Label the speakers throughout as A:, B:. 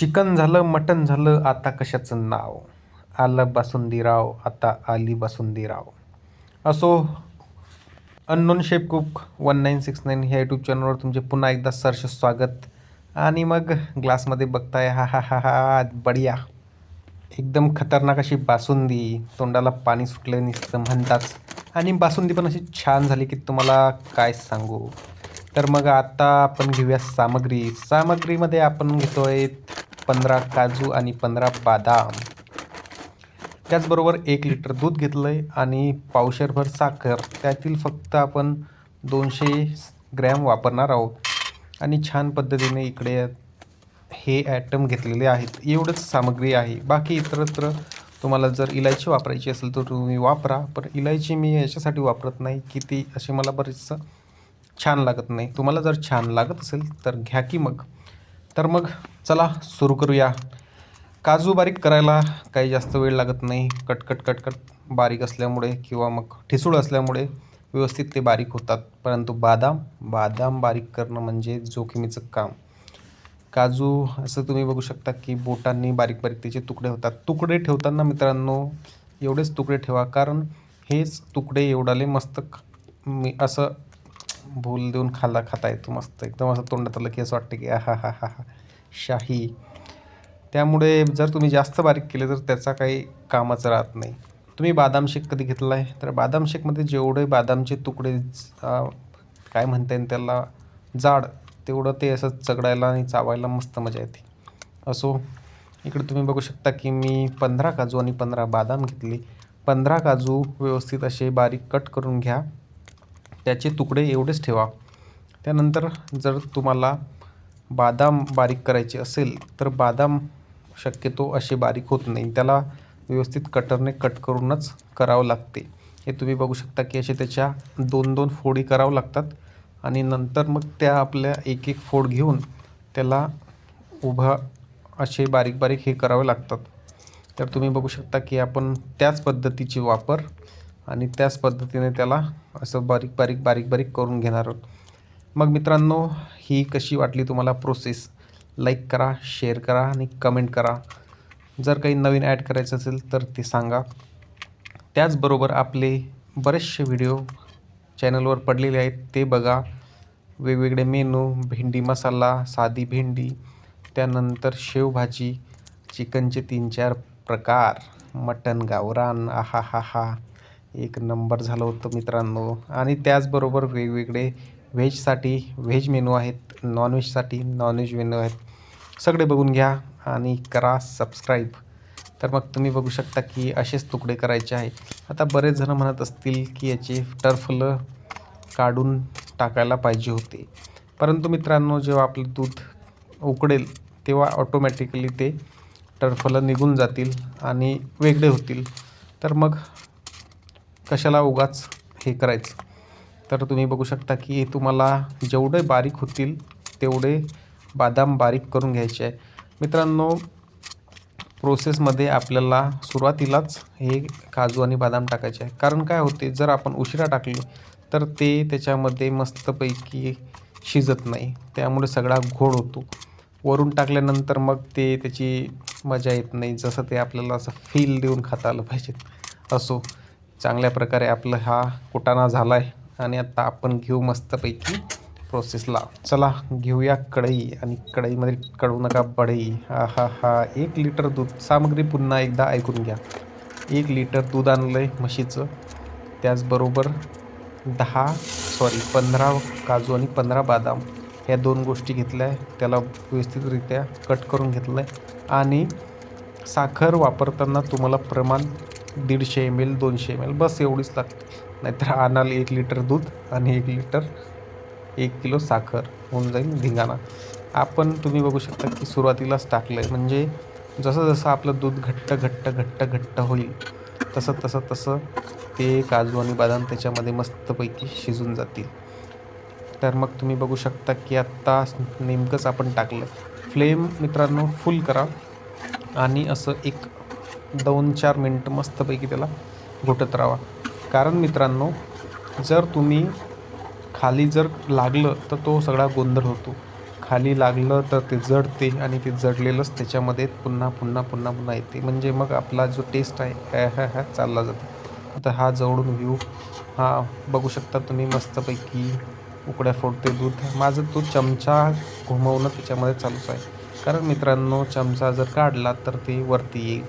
A: Chicken झालं mutton झालं आता कशाचं नाव? आलं बासुंदीराव आता आली बासुंदीराव. असो unknown chef cook one nine six nine ह्या यूट्यूब चॅनलवर तुमचे पुन्हा एकदा सरस स्वागत. आणि मग ग्लासमध्ये बघताय हा हा हा हा बढिया. एकदम खतरनाक अशी बासुंदी तोंडाला पाणी सुटलं नुसतं म्हणताच. आणि बासुंदी पण अशी छान झाली की तुम्हाला काय सांगू. तर मग आता आपण घेऊया सामग्री. सामग्रीमध्ये आपण घेतो आहे पंधरा काजू आणि पंधरा बदाम. त्याचबरोबर एक लिटर दूध घेतलं आहे आणि पावशेरभर साखर. त्यातील फक्त आपण दोनशे ग्रॅम वापरणार आहोत. आणि छान पद्धतीने इकडे हे ॲटम घेतलेले आहेत. एवढंच सामग्री आहे. बाकी इतरत्र तुम्हाला जर इलायची वापरायची असेल तर तुम्ही वापरा. पण इलायची मी याच्यासाठी वापरत नाही की ती अशी मला बरीचसं छान लागत नाही. तुम्हाला जर छान लागत असेल तर घ्या की मग. तर मग चला सुरू करूया. काजू बारीक करायला काही जास्त वेळ लागत नाही. कटकट कटकट बारीक असल्यामुळे किंवा मग ठिसूळ असल्यामुळे व्यवस्थित ते बारीक होतात. परंतु बादाम बादाम बारीक करणं म्हणजे जोखमीचं काम. काजू असं तुम्ही बघू शकता की बोटांनी बारीक बारीक त्याचे तुकडे होतात. तुकडे ठेवताना मित्रांनो एवढेच तुकडे ठेवा. कारण हेच तुकडे एवढाले मस्त मी असं भूल देऊन खाल्ला खाता येतो मस्त. एकदम असं तोंडात आलं की असं वाटतं की हा हा हा हा. शाही. त्यामुळे जर तुम्ही जास्त बारीक केले तर त्याचा काही कामच राहत नाही. तुम्ही बादाम शेक कधी घेतला आहे तर बादाम शेकमध्ये जेवढे बादामचे तुकडे काय म्हणता येईल त्याला जाड तेवढं ते असं चगडायला आणि चावायला मस्त मजा येते. असो इकडे तुम्ही बघू शकता की मी पंधरा काजू आणि पंधरा बादाम घेतले. पंधरा काजू व्यवस्थित असे बारीक कट करून घ्या. त्याचे तुकडे एवढेच ठेवा. त्यानंतर जर तुम्हाला बादाम बारीक करायचे असेल तर बादाम शक्यतो असे बारीक होत नाही. त्याला व्यवस्थित कटरने कट करूनच करावं लागते. हे तुम्ही बघू शकता की असे त्याच्या दोन दोन फोडी करावं लागतात आणि नंतर मग त्या आपल्या एक एक फोड घेऊन त्याला उभा असे बारीक बारीक हे करावे लागतात. तर तुम्ही बघू शकता की आपण त्याच पद्धतीची वापर आणि त्याच पद्धतीने त्याला असं बारीक बारीक बारीक बारीक करून घेणार आहोत. मग मित्रांनो ही कशी वाटली तुम्हाला प्रोसेस लाईक करा शेअर करा आणि कमेंट करा. जर काही नवीन ॲड करायचं असेल तर ते सांगा. त्याचबरोबर आपले बरेचसे व्हिडिओ चॅनलवर पडलेले आहेत. ते बघा. वेगवेगळे मेनू भेंडी मसाला साधी भेंडी त्यानंतर शेवभाजी चिकनचे तीन चार प्रकार मटन गावरान आहा हा हा एक नंबर झालं होतं मित्रांनो. आणि त्याचबरोबर वेगवेगळे व्हेजसाठी व्हेज मेनू आहेत नॉनव्हेजसाठी नॉनव्हेज मेनू आहेत. सगळे बघून घ्या आणि करा सबस्क्राईब तर मग तुम्ही बघू शकता की असेच तुकडे करायचे आहेत. आता बरेच जण म्हणत असतील की याचे टर्फलं काढून टाकायला पाहिजे होते. परंतु मित्रांनो जेव्हा आपलं दूध उकडेल तेव्हा ऑटोमॅटिकली ते टर्फलं निघून जातील आणि वेगळे होतील. तर मग कशाला उगाच हे करायचं? तर तुम्ही बघू शकता की तुम्हाला जेवढे बारीक होतील तेवढे बादाम बारीक करून घ्यायचे आहे. मित्रांनो प्रोसेसमध्ये आपल्याला सुरुवातीलाच हे काजू आणि बदाम टाकायचे आहे. कारण काय होते जर आपण उशिरा टाकले तर ते त्याच्यामध्ये मस्तपैकी शिजत नाही. त्यामुळे सगळा घोड होतो. वरून टाकल्यानंतर मग ते त्याची मजा येत नाही. जसं ते आपल्याला असं फील देऊन खाता आलं पाहिजे. असो. चांगल्या प्रकारे आपलं हा कुटाणा झाला आहे आणि आता आपण घेऊ मस्तपैकी प्रोसेसला चला घेऊया कढई आणि कढईमध्ये कळू नका बढई. हा हा हा एक लिटर दूध. सामग्री पुन्हा एकदा ऐकून घ्या. एक लिटर दूध आणलं आहे म्हशीचं. त्याचबरोबर दहा सॉरी पंधरा काजू आणि पंधरा बदाम. ह्या दोन गोष्टी घेतल्या. आहे त्याला व्यवस्थितरित्या कट करून घेतलं आहे आणि साखर वापरताना तुम्हाला प्रमाण दीडशे एम एल दोनशे एम एल बस एवढीच लागते. नाहीतर आणाल एक लिटर दूध आणि एक लिटर एक किलो साखर होऊन जाईल धिंगाणा. आपण तुम्ही बघू शकता की सुरुवातीलाच टाकलं आहे म्हणजे जसं जसं आपलं दूध घट्ट घट्ट घट्ट घट्ट होईल तसं तसं तसं ते काजू आणि बदाम त्याच्यामध्ये मस्तपैकी शिजून जातील. तर मग तुम्ही बघू शकता की आत्ता नेमकंच आपण टाकलं फ्लेम मित्रांनो फुल करा. आणि असं एक दोन चार मिनटं मस्तपैकी त्याला घोटत राहा कारण मित्रांनो जर तुम्ही खाली जर लागलं तर तो सगळा गोंधळ होतो. खाली लागलं तर ते जडते आणि ते जडलेलंच त्याच्यामध्ये पुन्हा पुन्हा पुन्हा पुन्हा येते. म्हणजे मग आपला जो टेस्ट आहे ह्या ह्या ह्या चालला जातो. आता हा जवळून व्ह्यू हा बघू शकता तुम्ही मस्तपैकी उकड्या फोडते दूध. माझं तो चमचा घुमवणं त्याच्यामध्ये चालूच आहे. कारण मित्रांनो चमचा जर काढला तर ते वरती येईल.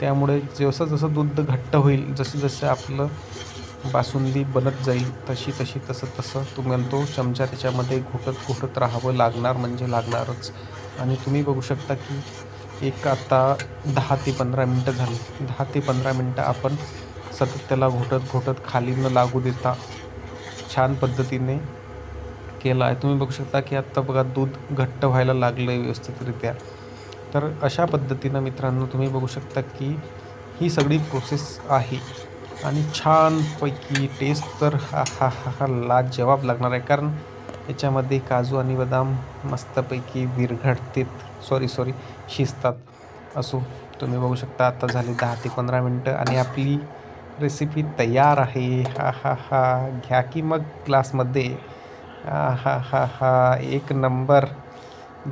A: त्यामुळे जसं जसं दूध घट्ट होईल जसं जसं आपलं बासुंदी बनत जाईल तशी तशी तसं तसं तुम्हाला तो चमचा त्याच्यामध्ये घोटत घोटत राहावं लागणार म्हणजे लागणारच. आणि तुम्ही बघू शकता की एक आता दहा ते पंधरा मिनटं झाली. दहा ते पंधरा मिनटं आपण सतत त्याला घोटत घोटत खाली न लागू देता छान पद्धतीने केला आहे. तुम्ही बघू शकता की आत्ता बघा दूध घट्ट व्हायला लागलं आहे व्यवस्थितरित्या. तर अशा पद्धतीनं मित्रांनो तुम्ही बघू शकता की ही सगळी प्रोसेस आहे. आणि छानपैकी टेस्ट तर हा हा हा हा लाजवाब लागणार आहे. कारण याच्यामध्ये काजू आणि बदाम मस्तपैकी विरघडतेत सॉरी सॉरी शिजतात असो. तुम्ही बघू शकता आता झाले दहा ते पंधरा मिनटं आणि आपली रेसिपी तयार आहे. हा हा हा. घ्या की मग ग्लासमध्ये हा हा हा हा. एक नंबर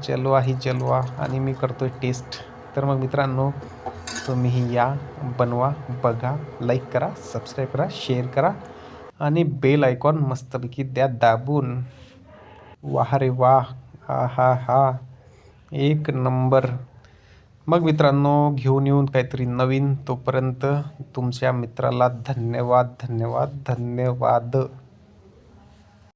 A: जलवा ही जलवा आणि मी करतोय टेस्ट तर मग मित्रांनो तुम्हीही या बनवा बघा लाईक करा सबस्क्राईब करा शेअर करा आणि बेल आयकॉन मस्तपैकी द्या दाबून. वाह रे वाह हा हा हा एक नंबर मग मित्रांनो घेऊन येऊन काहीतरी नवीन तोपर्यंत तुमच्या मित्राला धन्यवाद धन्यवाद धन्यवाद.